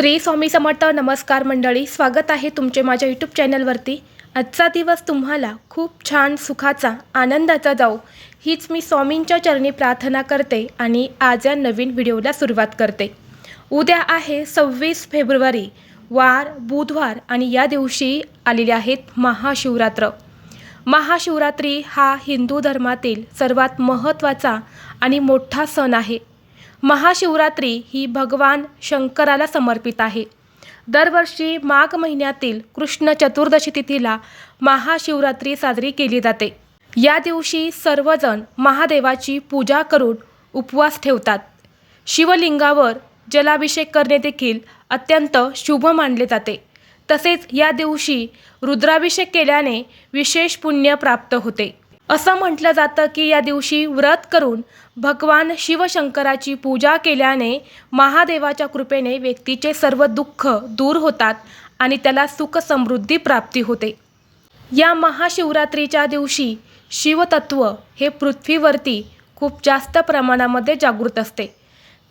श्री स्वामी समर्थ नमस्कार मंडळी स्वागत आहे तुमचे माझ्या यूट्यूब चॅनलवरती. आजचा दिवस तुम्हाला खूप छान सुखाचा आनंदाचा जाऊ हीच मी स्वामींच्या चरणी प्रार्थना करते आणि आज या नवीन व्हिडिओला सुरुवात करते. उद्या आहे सव्वीस फेब्रुवारी वार बुधवार आणि या दिवशी आलेले आहेत महाशिवरात्र. महाशिवरात्री हा हिंदू धर्मातील सर्वात महत्त्वाचा आणि मोठा सण आहे. महाशिवरात्री ही भगवान शंकराला समर्पित आहे. दरवर्षी माघ महिन्यातील कृष्ण चतुर्दशी तिथीला महाशिवरात्री साजरी केली जाते. या दिवशी सर्वजण महादेवाची पूजा करून उपवास ठेवतात. शिवलिंगावर जलाभिषेक करणे देखील अत्यंत शुभ मानले जाते. तसेच या दिवशी रुद्राभिषेक केल्याने विशेष पुण्य प्राप्त होते. असं म्हटलं जातं की या दिवशी व्रत करून भगवान शिवशंकराची पूजा केल्याने महादेवाच्या कृपेने व्यक्तीचे सर्व दुःख दूर होतात आणि त्याला सुख समृद्धी प्राप्ती होते. या महाशिवरात्रीच्या दिवशी शिवतत्व हे पृथ्वीवरती खूप जास्त प्रमाणामध्ये जागृत असते.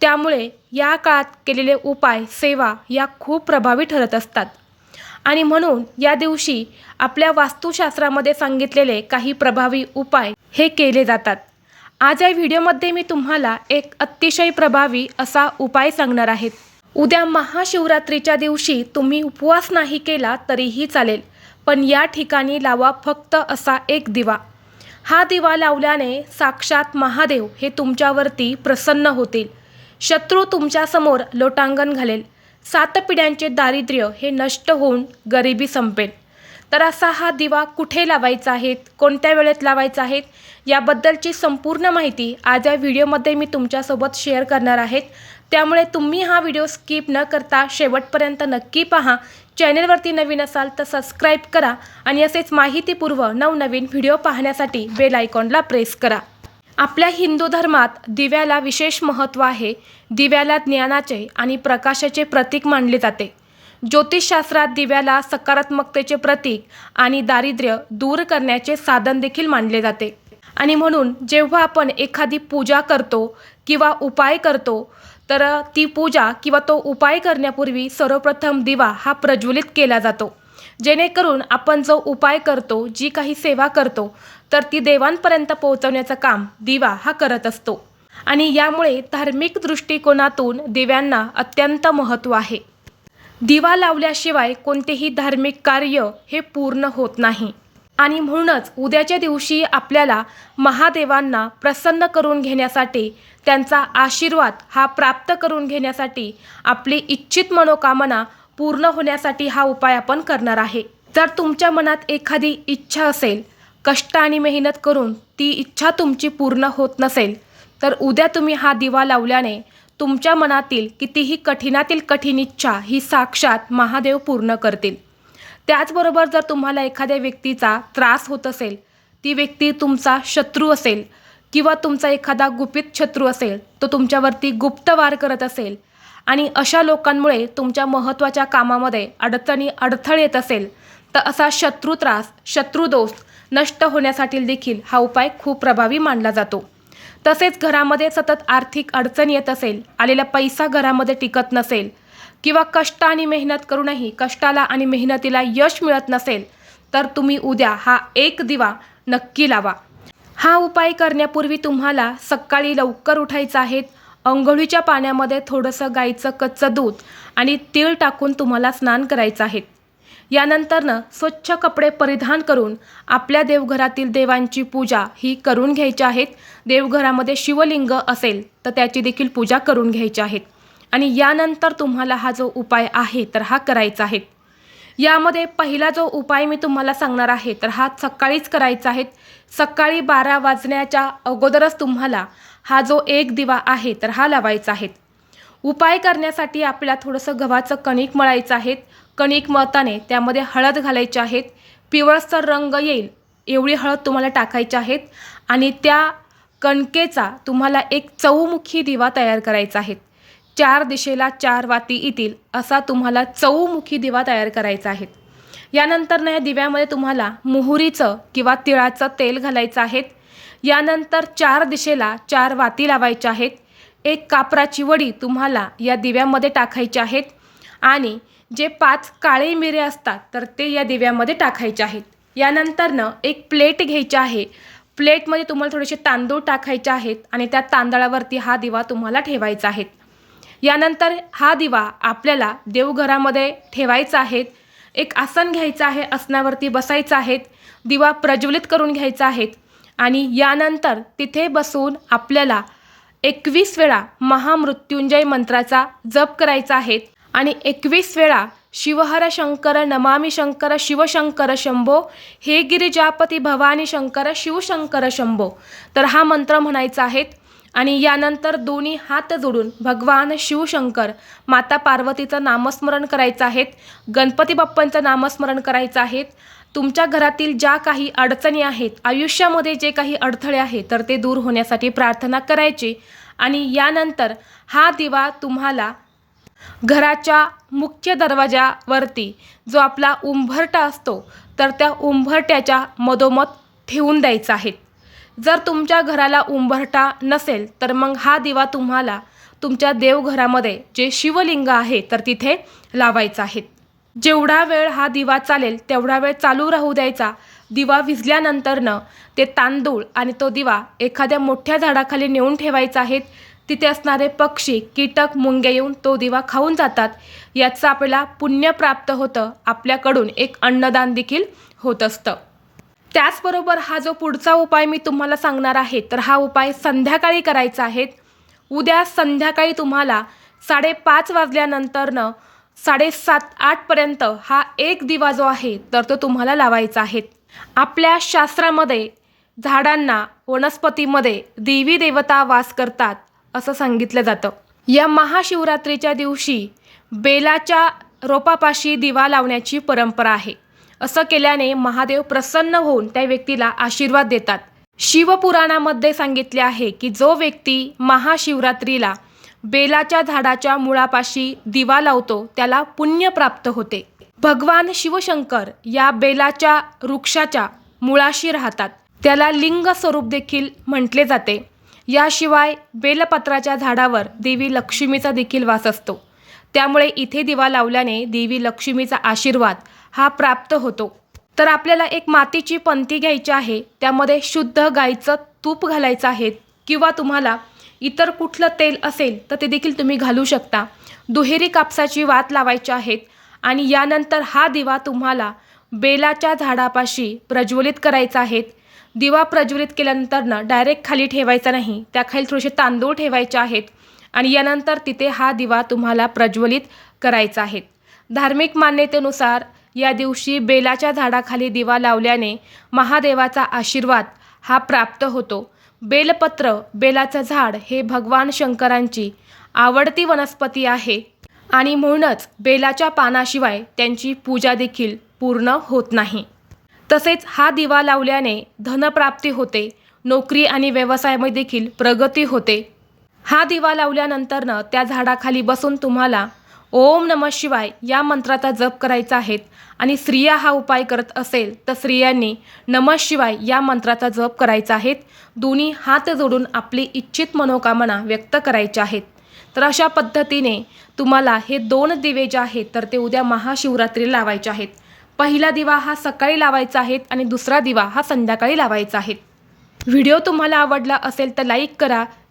त्यामुळे या काळात केलेले उपाय सेवा या खूप प्रभावी ठरत असतात. आणि म्हणून या दिवशी आपल्या वास्तुशास्त्रामध्ये सांगितलेले काही प्रभावी उपाय हे केले जातात. आज या व्हिडिओमध्ये मी तुम्हाला एक अतिशय प्रभावी असा उपाय सांगणार आहेत उद्या महाशिवरात्रीच्या दिवशी तुम्ही उपवास नाही केला तरीही चालेल पण या ठिकाणी लावा फक्त असा एक दिवा. हा दिवा लावल्याने साक्षात महादेव हे तुमच्यावरती प्रसन्न होतील. शत्रू तुमच्यासमोर लोटांगण घालेल. सात पिढ्यांचे दारिद्र्य हे नष्ट होऊन गरिबी संपेल. तर असा हा दिवा कुठे लावायचा आहे कोणत्या वेळेत लावायचा आहे याबद्दलची संपूर्ण माहिती आज या व्हिडिओमध्ये मी तुमच्यासोबत शेअर करणार आहेत त्यामुळे तुम्ही हा व्हिडिओ स्किप न करता शेवटपर्यंत नक्की पहा. चॅनेलवरती नवीन असाल तर सबस्क्राईब करा आणि असेच माहितीपूर्व नवनवीन व्हिडिओ पाहण्यासाठी बेल आयकॉनला प्रेस करा. आपल्या हिंदू धर्मात दिव्याला विशेष महत्त्व आहे. दिव्याला ज्ञानाचे आणि प्रकाशाचे प्रतीक मानले जाते. ज्योतिषशास्त्रात दिव्याला सकारात्मकतेचे प्रतीक आणि दारिद्र्य दूर करण्याचे साधन देखील मानले जाते. आणि म्हणून जेव्हा आपण एखादी पूजा करतो किंवा उपाय करतो तर ती पूजा किंवा तो उपाय करण्यापूर्वी सर्वप्रथम दिवा हा प्रज्वलित केला जातो. जेणेकरून आपण जो उपाय करतो जी काही सेवा करतो तर ती देवांपर्यंत पोहोचवण्याचं काम दिवा हा करत असतो. आणि यामुळे धार्मिक दृष्टिकोनातून दिव्यांना अत्यंत महत्त्व आहे. दिवा लावल्याशिवाय कोणतेही धार्मिक कार्य हे पूर्ण होत नाही. आणि म्हणूनच उद्याच्या दिवशी आपल्याला महादेवांना प्रसन्न करून घेण्यासाठी त्यांचा आशीर्वाद हा प्राप्त करून घेण्यासाठी आपली इच्छित मनोकामना पूर्ण होण्यासाठी हा उपाय आपण करणार आहे. जर तुमच्या मनात एखादी इच्छा असेल कष्ट आणि मेहनत करून ती इच्छा तुमची पूर्ण होत नसेल तर उद्या तुम्ही हा दिवा लावल्याने तुमच्या मनातील कितीही कठीणातील कठीण इच्छा ही साक्षात महादेव पूर्ण करतील. त्याचबरोबर जर तुम्हाला एखाद्या व्यक्तीचा त्रास होत असेल ती व्यक्ती तुमचा शत्रू असेल किंवा तुमचा एखादा गुपित शत्रू असेल तो तुमच्यावरती गुप्त वार करत असेल आणि अशा लोकांमुळे तुमच्या महत्त्वाच्या कामामध्ये अडचणी अडथळे येत असेल तर असा शत्रू त्रास शत्रुदोष नष्ट होण्यासाठी देखील हा उपाय खूप प्रभावी मानला जातो. तसेच घरामध्ये सतत आर्थिक अडचण येत असेल आलेला पैसा घरामध्ये टिकत नसेल किंवा कष्ट आणि मेहनत करूनही कष्टाला आणि मेहनतीला यश मिळत नसेल तर तुम्ही उद्या हा एक दिवा नक्की लावा. हा उपाय करण्यापूर्वी तुम्हाला सकाळी लवकर उठायचं आहे अंघोळीच्या पाण्यामध्ये थोडंसं गाईचं कच्चं दूध आणि तीळ टाकून तुम्हाला स्नान करायचं आहे. यानंतरनं स्वच्छ कपडे परिधान करून आपल्या देवघरातील देवांची पूजा ही करून घ्यायची आहेत. देवघरामध्ये शिवलिंग असेल तर त्याची देखील पूजा करून घ्यायची आहेत. आणि यानंतर तुम्हाला हा जो उपाय आहे तर हा करायचा आहे. यामध्ये पहिला जो उपाय मी तुम्हाला सांगणार आहे तर हा सकाळीच करायचा आहे. सकाळी बारा वाजण्याच्या अगोदरच तुम्हाला हा जो एक दिवा आहे तर हा लावायचा आहे. उपाय करण्यासाठी आपल्याला थोडंसं गव्हाचं कणिक मळायचं आहे. कणिक मळताने त्यामध्ये हळद घालायची आहेत पिवळसर रंग येईल एवढी हळद तुम्हाला टाकायची आहेत आणि त्या कणकेचा तुम्हाला एक चौमुखी दिवा तयार करायचा आहे. चार दिशेला चार वाती येतील असा तुम्हाला चौमुखी दिवा तयार करायचा आहे. यानंतर ना या दिव्यामध्ये तुम्हाला मोहरीचं किंवा तिळाचं तेल घालायचं आहे. यानंतर चार दिशेला चार वाती लावायच्या आहेत. एक कापराची वडी तुम्हाला या दिव्यामध्ये टाकायची आहेत आणि जे पाच काळे मिरे असतात तर ते या दिव्यामध्ये टाकायचे आहेत. यानंतरनं एक प्लेट घ्यायची आहे. प्लेटमध्ये तुम्हाला थोडेसे तांदूळ टाकायचे आहेत आणि त्या तांदळावरती हा दिवा तुम्हाला ठेवायचा आहे. यानंतर हा दिवा आपल्याला देवघरामध्ये ठेवायचा आहे. एक आसन घ्यायचं आहे आसनावरती बसायचं आहे. दिवा प्रज्वलित करून घ्यायचा आहे. आणि यानंतर तिथे बसून आपल्याला एकवीस वेळा महामृत्युंजय मंत्राचा जप करायचा आहे. आणि एकवीस वेळा शिवहर शंकर नमामी शंकर शिवशंकर शंभो हे गिरिजापती भवानी शंकर शिवशंकर शंभो. तर हा मंत्र म्हणायचा आहे. आणि यानंतर दोन्ही हात जोडून भगवान शिवशंकर माता पार्वतीचं नामस्मरण करायचं आहेत गणपती बाप्पांचं नामस्मरण करायचं आहेत तुमच्या घरातील ज्या काही अडचणी आहेत आयुष्यामध्ये जे काही अडथळे आहेत तर ते दूर होण्यासाठी प्रार्थना करायची आणि यानंतर हा दिवा तुम्हाला घराच्या मुख्य दरवाजावरती जो आपला उंभरटा असतो तर त्या उंभरट्याच्या मधोमध ठेवून द्यायचा आहे. जर तुमच्या घराला उंभरटा नसेल तर मग हा दिवा तुम्हाला तुमच्या देवघरामध्ये जे शिवलिंग आहे तर तिथे लावायचा आहे. जेवढा वेळ हा दिवा चालेल तेवढा वेळ चालू राहू द्यायचा. दिवा विझल्यानंतरनं ते तांदूळ आणि तो दिवा एखाद्या मोठ्या झाडाखाली नेऊन ठेवायचा आहेत तिथे असणारे पक्षी कीटक मुंग्या येऊन तो दिवा खाऊन जातात. याचं आपल्याला पुण्य प्राप्त होतं आपल्याकडून एक अन्नदान देखील होत असतं. त्याचबरोबर हा जो पुढचा उपाय मी तुम्हाला सांगणार आहे तर हा उपाय संध्याकाळी करायचा आहे. उद्या संध्याकाळी तुम्हाला साडेपाच वाजल्यानंतरनं साडेसात आठपर्यंत हा एक दिवा जो आहे तर तो तुम्हाला लावायचा आहे. आपल्या शास्त्रामध्ये झाडांना वनस्पतीमध्ये देवी देवता वास करतात असं सांगितलं जातं. या महाशिवरात्रीच्या दिवशी बेलाच्या रोपापाशी दिवा लावण्याची परंपरा आहे. असं केल्याने महादेव प्रसन्न होऊन त्या व्यक्तीला आशीर्वाद देतात. शिवपुराणामध्ये सांगितले आहे की जो व्यक्ती महाशिवरात्रीला बेलाच्या झाडाच्या मुळापाशी दिवा लावतो त्याला पुण्य प्राप्त होते. भगवान शिवशंकर या बेलाच्या वृक्षाच्या मुळाशी राहतात. त्याला लिंग स्वरूप देखील म्हटले जाते. याशिवाय बेलपत्राच्या झाडावर देवी लक्ष्मीचा देखील वास असतो. त्यामुळे इथे दिवा लावल्याने देवी लक्ष्मीचा आशीर्वाद हा प्राप्त होतो. तर आपल्याला एक मातीची पंती घ्यायची आहे त्यामध्ये शुद्ध गाईचं तूप घालायचं आहे किंवा तुम्हाला इतर कुठलं तेल असेल तर ते देखील तुम्ही घालू शकता. दुहेरी कापसाची वात लावायची आहेत आणि यानंतर हा दिवा तुम्हाला बेलाच्या झाडापाशी प्रज्वलित करायचा आहे. दिवा प्रज्वलित केल्यानंतरनं डायरेक्ट खाली ठेवायचा नाही त्याखाली थोडेसे तांदूळ ठेवायचे आहेत आणि यानंतर तिथे हा दिवा तुम्हाला प्रज्वलित करायचा आहे. धार्मिक मान्यतेनुसार या दिवशी बेलाच्या झाडाखाली दिवा लावल्याने महादेवाचा आशीर्वाद हा प्राप्त होतो. बेलपत्र बेलाचं झाड हे भगवान शंकरांची आवडती वनस्पती आहे. आणि म्हणूनच बेलाच्या पानाशिवाय त्यांची पूजा देखील पूर्ण होत नाही. तसेच हा दिवा लावल्याने धनप्राप्ती होते नोकरी आणि व्यवसायामध्ये देखील प्रगती होते. हा दिवा लावल्यानंतरनं त्या झाडाखाली बसून तुम्हाला ओम नम शिवाय या मंत्राचा जप करायचा आहे आणि स्त्रिया हा उपाय करत असेल तर स्त्रियांनी नम शिवाय या मंत्राचा जप करायचा आहे दोन्ही हात जोडून आपली इच्छित मनोकामना व्यक्त करायच्या आहेत. तर अशा पद्धतीने तुम्हाला हे दोन दिवे जे आहेत तर ते उद्या महाशिवरात्री लावायचे आहेत. पहिला दिवा हा सकाळी लावायचा आहे आणि दुसरा दिवा हा संध्याकाळी लावायचा आहे व्हिडिओ तुम्हाला आवडला असेल तर लाईक करा